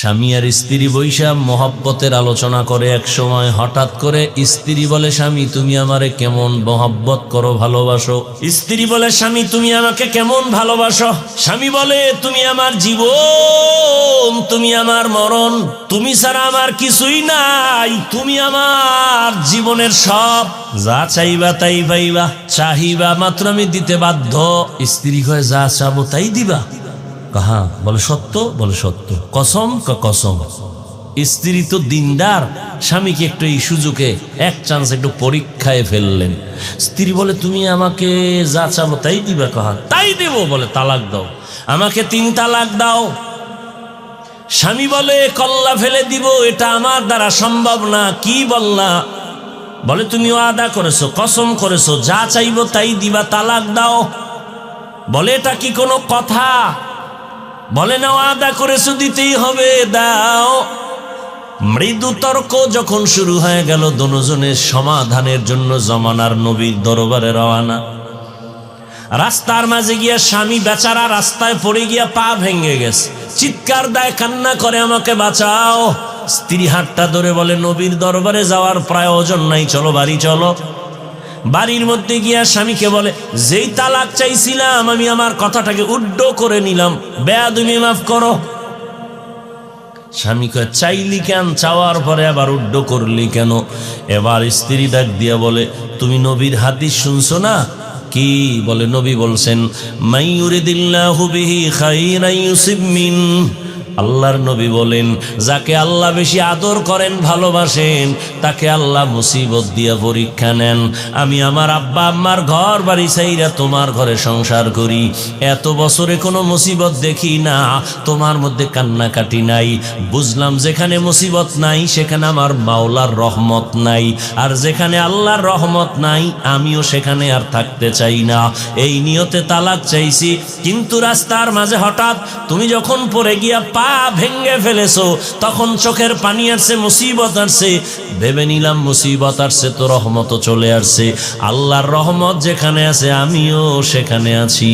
স্বামী আর স্ত্রী বৈশা মহব্বতের আলোচনা করে এক সময় হঠাৎ করে, স্ত্রী বলে, স্বামী, তুমি আমারে কেমন মহব্বত করো, ভালোবাসো? স্ত্রী বলে, স্বামী, তুমি আমাকে কেমন ভালোবাসো? স্বামী বলে, তুমি আমার জীবন, তুমি আমার মরণ, তুমি ছাড়া আমার কিছুই নাই, তুমি আমার জীবনের সব, যা চাইবা তাই পাইবা, চাহিবা, মাত্র আমি দিতে বাধ্য। স্ত্রী কয়, যা চাবো তাই দিবা। কাহা? বলে সত্য বলে সত্য। কসম ক কসম। স্ত্রী তো দিনদার, স্বামীকে একটু এই সুযোগে, এক চান্স একটু পরীক্ষায় ফেললেন। স্ত্রী বলে, তুমি আমাকে যা চাবো তাই দিবা কাহা? তাই দেব, বলে, তালাক দাও। আমাকে তিন তালাক দাও। স্বামী বলে, কল্লা ফেলে দিব, এটা আমার দ্বারা সম্ভব না। কি বললা? বলে, তুমি আদা করেছ, কসম করেছ, যা চাইব তাই দিবা, তালাক দাও। বলে, এটা কি কোনো কথা? বলে না আদা করেছ দিতেই হবে, দাও। মৃদু তর্ক যখন শুরু হয়ে গেল দনোজনের সমাধানের জন্য জমানার নবীর দরবারে রওয়ানা রাস্তার মাঝে গিয়া স্বামী বেচারা রাস্তায় পড়ে গিয়া পা ভেঙে গেছে। চিৎকার দেয়, কান্না করে, আমাকে বাঁচাও। স্ত্রী হাতটা ধরে বলে, নবীর দরবারে যাওয়ার প্রায় ওজন নাই, চলো বাড়ি, চলো। বাড়ির মধ্যে গিয়া স্বামীকে বলে, যেই তালাক চাইছিলাম, আমি আমার কথাটাকে উড্ড করে নিলাম। বেয়া তুমি মাফ করো। স্বামী কয়, চাইলি কেন? চাওয়ার পরে আবার উড্ড করলি কেন? এবার স্ত্রী ডাক দিয়া বলে, তুমি নবীর হাদিস শুনছো না? কি? বলে, নবী বলছেন, মাইয়ুরিদিল্লাহু বিহি ইউসিব মিন। আল্লাহর নবী বলেন, যাকে আল্লাহ বেশি আদর করেন, ভালোবাসেন, তাকে আল্লাহ মুসিবত দিয়ে পরীক্ষা নেন। আমি আমার আব্বা আম্মার ঘর বাড়ি চাইরা তোমার ঘরে সংসার করি। এত বছরে কোনো মুসিবত দেখি না, তোমার মধ্যে কান্নাকাটি নাই। বুঝলাম যেখানে মুসিবত নাই, সেখানে আমার মাওলার রহমত নাই। আর যেখানে আল্লাহর রহমত নাই, আমিও সেখানে আর থাকতে চাই না। এই নিয়তে তালাক চাইছি, কিন্তু রাস্তার মাঝে হঠাৎ তুমি যখন পরে গিয়া পা ভেঙ্গে ফেলেছো, তখন চোখের পানি আসছে, মুসিবত আসছে। ভেবে নিলাম মুসিবত আসছে, তো রহমত চলে আসছে। আল্লাহর রহমত যেখানে আছে, আমিও সেখানে আছি।